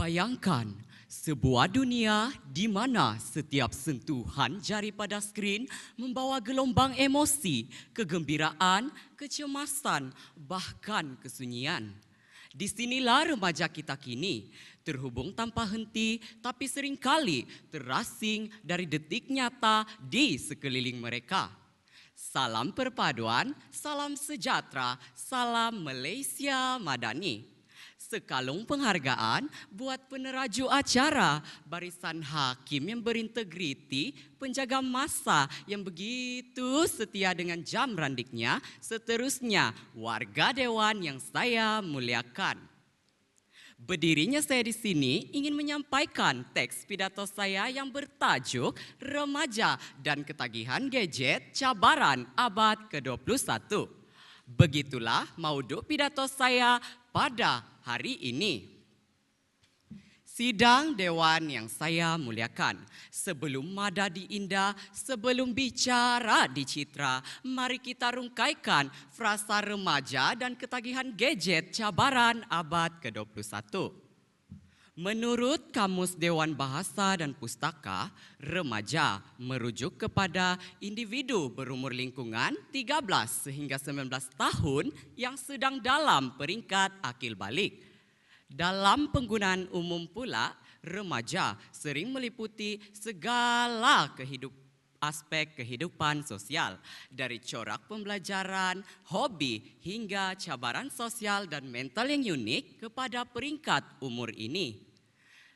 Bayangkan sebuah dunia di mana setiap sentuhan jari pada skrin membawa gelombang emosi, kegembiraan, kecemasan, bahkan kesunyian. Di sinilah remaja kita kini, terhubung tanpa henti tapi seringkali terasing dari detik nyata di sekeliling mereka. Salam perpaduan, salam sejahtera, salam Malaysia Madani. Sekalung penghargaan buat peneraju acara, barisan hakim yang berintegriti, penjaga masa yang begitu setia dengan jam randiknya, seterusnya warga dewan yang saya muliakan. Berdirinya saya di sini ingin menyampaikan teks pidato saya yang bertajuk Remaja dan Ketagihan Gadget Cabaran Abad ke-21. Begitulah mauduk pidato saya pada hari ini. Sidang Dewan yang saya muliakan, sebelum mada diindah, sebelum bicara dicitra, mari kita rungkaikan frasa remaja dan ketagihan gadget cabaran abad ke-21. Menurut Kamus Dewan Bahasa dan Pustaka, remaja merujuk kepada individu berumur lingkungan 13 sehingga 19 tahun yang sedang dalam peringkat akil balik. Dalam penggunaan umum pula, remaja sering meliputi segala kehidup, aspek kehidupan sosial dari corak pembelajaran, hobi hingga cabaran sosial dan mental yang unik kepada peringkat umur ini.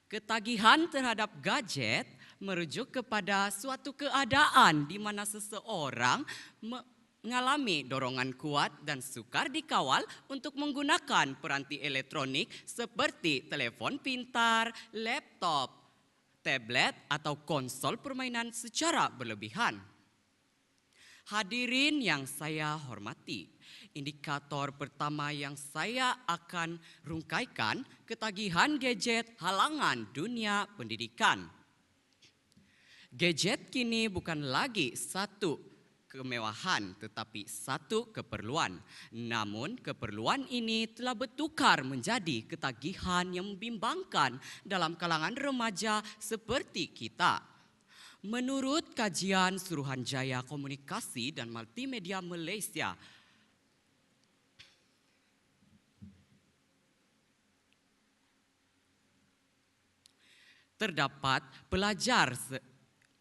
Ketagihan terhadap gadget merujuk kepada suatu keadaan di mana seseorang mengalami dorongan kuat dan sukar dikawal untuk menggunakan peranti elektronik seperti telefon pintar, laptop, tablet atau konsol permainan secara berlebihan. Hadirin yang saya hormati, indikator pertama yang saya akan rungkaikan ketagihan gadget halangan dunia pendidikan. Gadget kini bukan lagi satu kemewahan tetapi satu keperluan. Namun keperluan ini telah bertukar menjadi ketagihan yang membimbangkan dalam kalangan remaja seperti kita. Menurut kajian Suruhanjaya Komunikasi dan Multimedia Malaysia, terdapat pelajar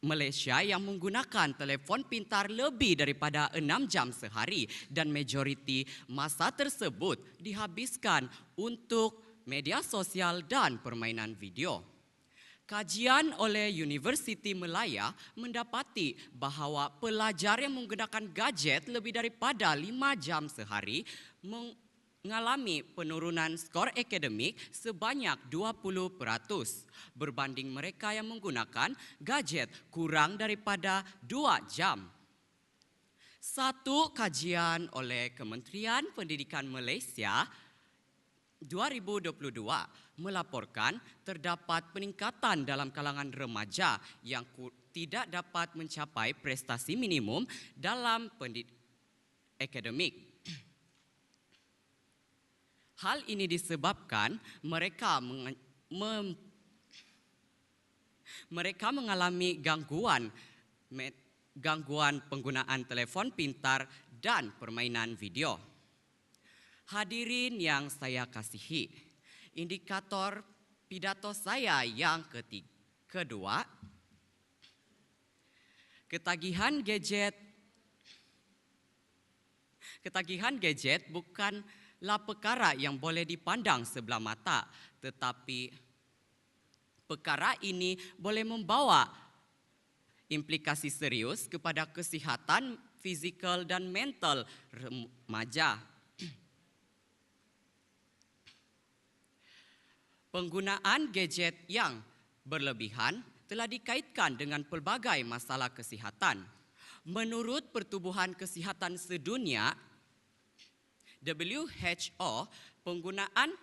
Malaysia yang menggunakan telefon pintar lebih daripada enam jam sehari dan majoriti masa tersebut dihabiskan untuk media sosial dan permainan video. Kajian oleh Universiti Melaya mendapati bahawa pelajar yang menggunakan gadget lebih daripada lima jam sehari mengalami penurunan skor akademik sebanyak 20% berbanding mereka yang menggunakan gadget kurang daripada 2 jam. Satu kajian oleh Kementerian Pendidikan Malaysia 2022 melaporkan terdapat peningkatan dalam kalangan remaja yang tidak dapat mencapai prestasi minimum dalam pendidikan akademik Hal ini disebabkan mereka mereka mengalami gangguan gangguan penggunaan telefon pintar dan permainan video. Hadirin yang saya kasihi, indikator pidato saya yang ketiga, kedua, ketagihan gadget ketagihan gadget bukan lah perkara yang boleh dipandang sebelah mata, tetapi perkara ini boleh membawa implikasi serius kepada kesihatan fizikal dan mental remaja. Penggunaan gadget yang berlebihan telah dikaitkan dengan pelbagai masalah kesihatan. Menurut Pertubuhan Kesihatan Sedunia, WHO, penggunaan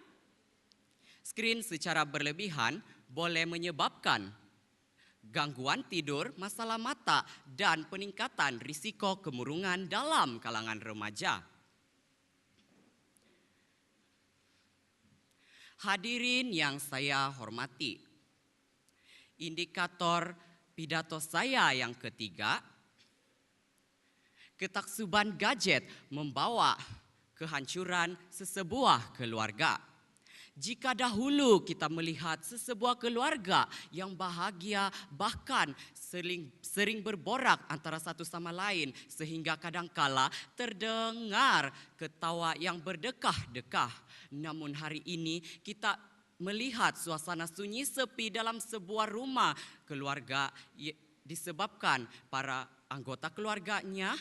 skrin secara berlebihan boleh menyebabkan gangguan tidur, masalah mata dan peningkatan risiko kemurungan dalam kalangan remaja. Hadirin yang saya hormati, indikator pidato saya yang ketiga, ketaksuban gadget membawa kehancuran sesebuah keluarga. Jika dahulu kita melihat sesebuah keluarga yang bahagia bahkan sering, sering berborak antara satu sama lain sehingga kadangkala terdengar ketawa yang berdekah-dekah. Namun hari ini kita melihat suasana sunyi sepi dalam sebuah rumah keluarga disebabkan para anggota keluarganya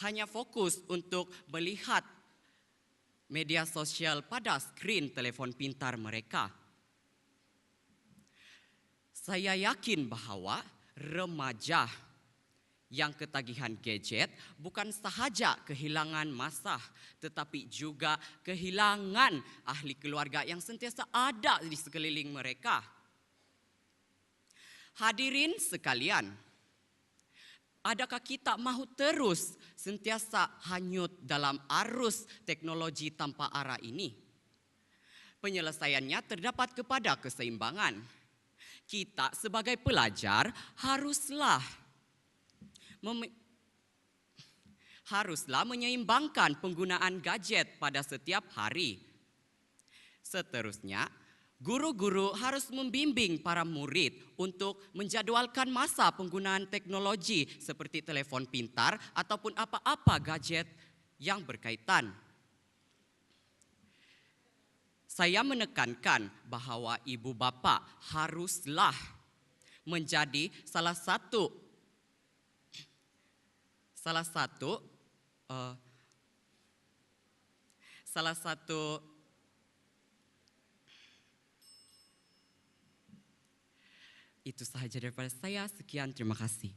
hanya fokus untuk melihat media sosial pada skrin telefon pintar mereka. Saya yakin bahwa remaja yang ketagihan gadget bukan sahaja kehilangan masa tetapi juga kehilangan ahli keluarga yang sentiasa ada di sekeliling mereka. Hadirin sekalian, Adakah kita mahu terus sentiasa hanyut dalam arus teknologi tanpa arah ini? Penyelesaiannya terdapat kepada keseimbangan. Kita sebagai pelajar haruslah haruslah menyeimbangkan penggunaan gadget pada setiap hari. Seterusnya, Guru-guru harus membimbing para murid untuk menjadwalkan masa penggunaan teknologi seperti telefon pintar ataupun apa-apa gadget yang berkaitan. Saya menekankan bahawa ibu bapa haruslah menjadi salah satu salah satu uh, salah satu Itu sahaja daripada saya. Sekian, terima kasih.